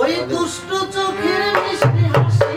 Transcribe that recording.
ওই দুষ্ট চোখের মিষ্টি হাসি।